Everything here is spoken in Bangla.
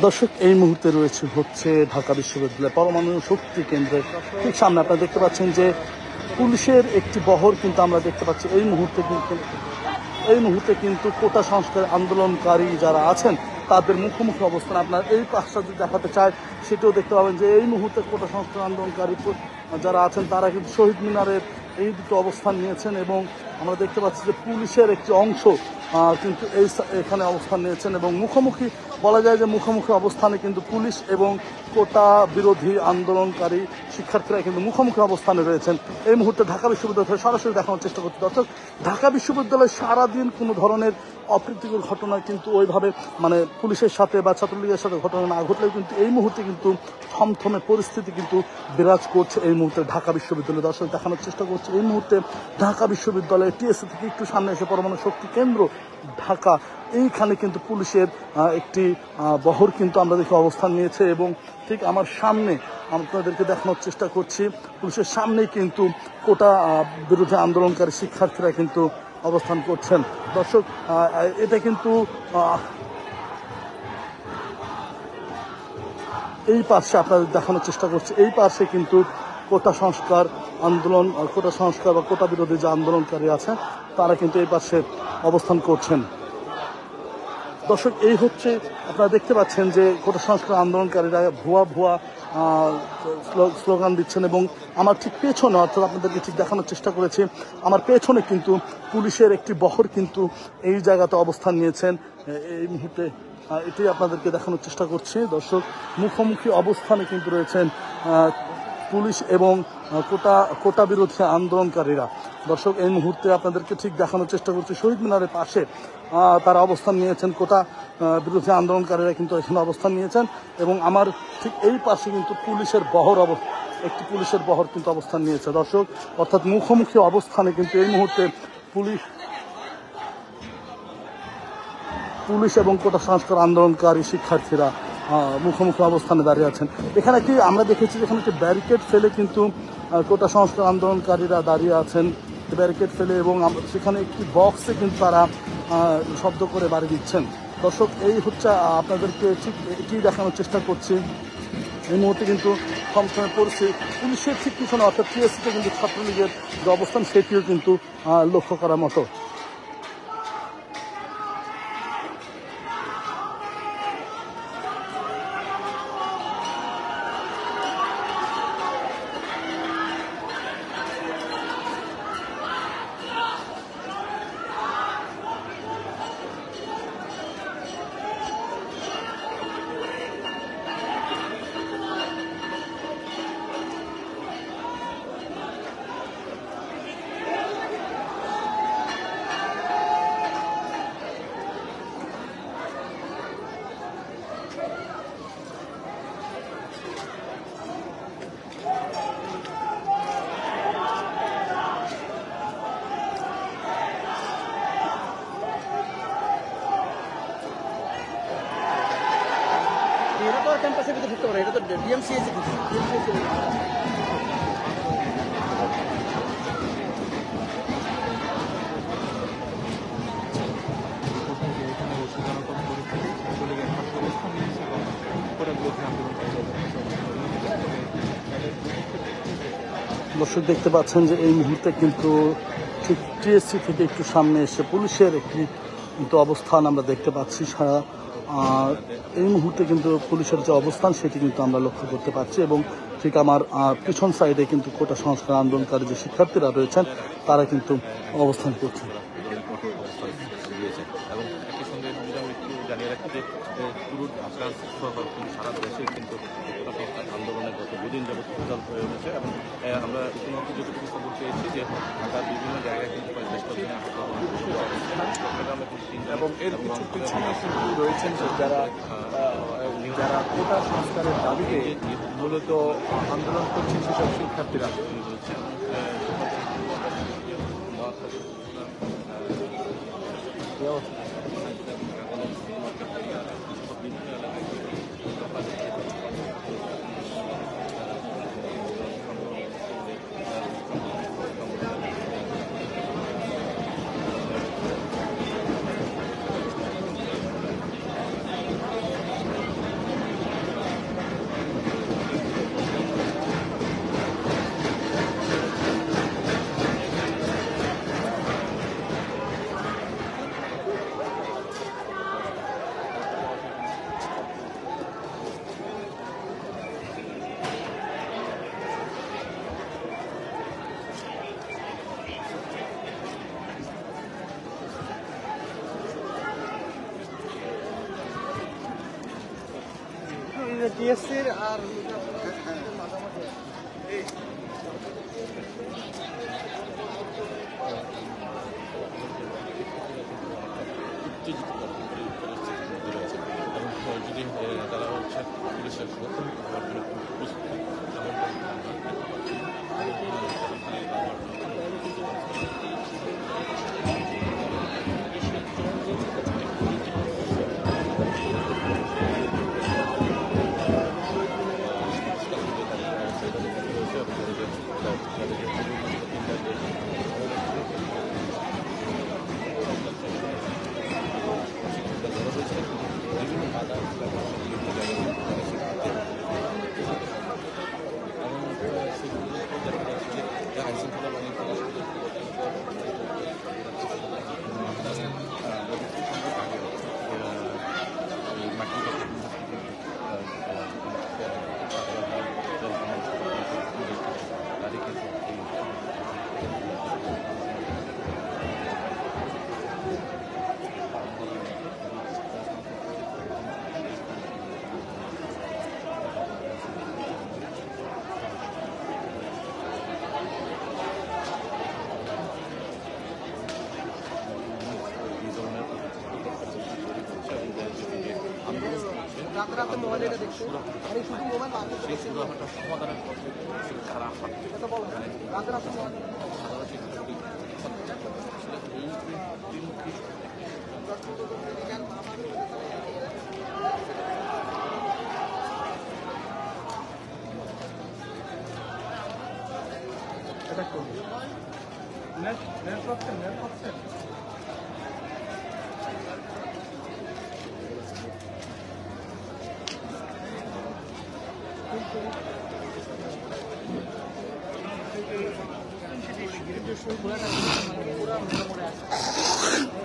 দর্শক, এই মুহূর্তে রয়েছে হচ্ছে ঢাকা বিশ্ববিদ্যালয় পরমাণু শক্তি কেন্দ্রের ঠিক সামনে। আপনারা দেখতে পাচ্ছেন যে পুলিশের একটি বহর কিন্তু আমরা দেখতে পাচ্ছি। এই মুহূর্তে কিন্তু, এই মুহূর্তে কিন্তু কোটা সংস্কার আন্দোলনকারী যারা আছেন, তাদের মুখোমুখি অবস্থান। আপনার এই পাশটা যদি দেখাতে চায় সেটাও দেখতে পাবেন যে এই মুহূর্তে কোটা সংস্কার আন্দোলনকারী যারা আছেন, তারা কিন্তু শহীদ মিনারের এই দুটো অবস্থান নিয়েছেন এবং আমরা দেখতে পাচ্ছি যে পুলিশের একটি অংশ কিন্তু এই এখানে অবস্থান নিয়েছেন এবং মুখোমুখি বলা যায় যে মুখোমুখি অবস্থানে কিন্তু পুলিশ এবং কোটা বিরোধী আন্দোলনকারী শিক্ষার্থীরা কিন্তু মুখোমুখি অবস্থানে রয়েছেন। এই মুহূর্তে ঢাকা বিশ্ববিদ্যালয় সরাসরি দেখানোর চেষ্টা করতে দর্শক, ঢাকা বিশ্ববিদ্যালয়ে সারাদিন কোনো ধরনের অপ্রীতিকর ঘটনা কিন্তু ওইভাবে মানে পুলিশের সাথে বা ছাত্রলীগের সাথে ঘটনা না ঘটলেও কিন্তু এই মুহূর্তে কিন্তু থমথমে পরিস্থিতি কিন্তু বিরাজ করছে এই মুহূর্তে ঢাকা বিশ্ববিদ্যালয় দর্শক দেখানোর চেষ্টা করছে। এই মুহূর্তে ঢাকা বিশ্ববিদ্যালয়ে টিএসসি থেকে একটু সামনে এসে পরমাণু শক্তি কেন্দ্র ঢাকা এইখানে কিন্তু পুলিশের একটি বহর কিন্তু আমরা দেখি অবস্থান নিয়েছে এবং ঠিক আমার সামনে আপনাদেরকে দেখানোর চেষ্টা করছি। পুলিশের সামনেই কিন্তু কোটা আহ, বিরুদ্ধে আন্দোলনকারী শিক্ষার্থীরা কিন্তু অবস্থান করছেন। দর্শক এটা কিন্তু এই পাশে আপনাদের দেখানোর চেষ্টা করছে। এই পাশে কিন্তু কোটা সংস্কার আন্দোলন, কোটা সংস্কার বা কোটা বিরোধী যে আন্দোলনকারী আছে তারা কিন্তু এই পাশে অবস্থান করছেন। দর্শক, এই হচ্ছে আপনারা দেখতে পাচ্ছেন যে কোটা সংস্কার আন্দোলনকারীরা ভুয়া ভুয়া স্লোগান দিচ্ছেন এবং আমার ঠিক পেছনে, অর্থাৎ আপনাদেরকে ঠিক দেখানোর চেষ্টা করেছি, আমার পেছনে কিন্তু পুলিশের একটি বহর কিন্তু এই জায়গাতে অবস্থান নিয়েছেন। এই মুহূর্তে এটাই আপনাদেরকে দেখানোর চেষ্টা করছি। দর্শক, মুখোমুখি অবস্থানে কিন্তু রয়েছেন পুলিশ এবং কোটা কোটা বিরোধী আন্দোলনকারীরা। দর্শক, এই মুহূর্তে আপনাদেরকে ঠিক দেখানোর চেষ্টা করছি। শহীদ মিনারের পাশে তারা অবস্থান নিয়েছেন কোটা বিরোধী আন্দোলনকারীরা কিন্তু এখানে অবস্থান নিয়েছেন এবং আমার ঠিক এই পাশে কিন্তু পুলিশের বহর অব একটি পুলিশের বহর কিন্তু অবস্থান নিয়েছে। দর্শক, অর্থাৎ মুখোমুখি অবস্থানে কিন্তু এই মুহূর্তে পুলিশ পুলিশ এবং কোটা সংস্কার আন্দোলনকারী শিক্ষার্থীরা মুখোমুখি অবস্থানে দাঁড়িয়ে আছেন। এখানে কি আমরা দেখেছি এখানে একটি ব্যারিকেড ফেলে কিন্তু কোটা সংস্কার আন্দোলনকারীরা দাঁড়িয়ে আছেন। ব্যারিকেড ফেলে এবং সেখানে একটি বক্সে কিন্তু তারা শব্দ করে বাড়ি দিচ্ছেন। দর্শক, এই হচ্ছে আপনাদেরকে ঠিক এটি দেখানোর চেষ্টা করছি। এই মুহূর্তে কিন্তু থমথমে পড়ছে পুলিশের ঠিক পিছনে, অর্থাৎ টিএসসিতে কিন্তু ছাত্রলীগের যে অবস্থান, সেটিও কিন্তু লক্ষ্য করার মতো এটা তো ঢুকতে পারে, এটা তো দর্শক, দেখতে পাচ্ছেন যে এই মুহূর্তে কিন্তু ঠিক টিএসসি থেকে একটু সামনে এসে পুলিশের একটি কিন্তু অবস্থান আমরা দেখতে পাচ্ছি সারা এই মুহূর্তে কিন্তু পুলিশের যে অবস্থান সেটি কিন্তু আমরা লক্ষ্য করতে পারছি এবং ঠিক আমার পিছন সাইডে কিন্তু কোটা সংস্কার আন্দোলনকারী যে শিক্ষার্থীরা রয়েছেন, তারা কিন্তু অবস্থান করছেন। জানিয়ে যে পুরো সারা দেশে কিন্তু দীর্ঘদিন যাবত প্রচার হয়ে উঠেছে এবং আমরা ইতিমধ্যে যতটুকু খবর পেয়েছি যে ঢাকার বিভিন্ন জায়গায় কিন্তু পঞ্চাশ এবং এর কিছু পিছনে শিল্পী রয়েছেন যারা মূলত আন্দোলন করছেন সেসব শিক্ষার্থীরা। টিএসসির আর রাতে মোবাইল এটা দেখছে? আর এই শুধু মোবাইল রাতে সেই সুরাহাটা সমাধানের পথে তারা হাত কথা বলো রাতে রাতে মোবাইল এটা নেট নেট পাচ্ছেন নেট পাচ্ছেন এ ঘোড়াটা পুরো কাছে এই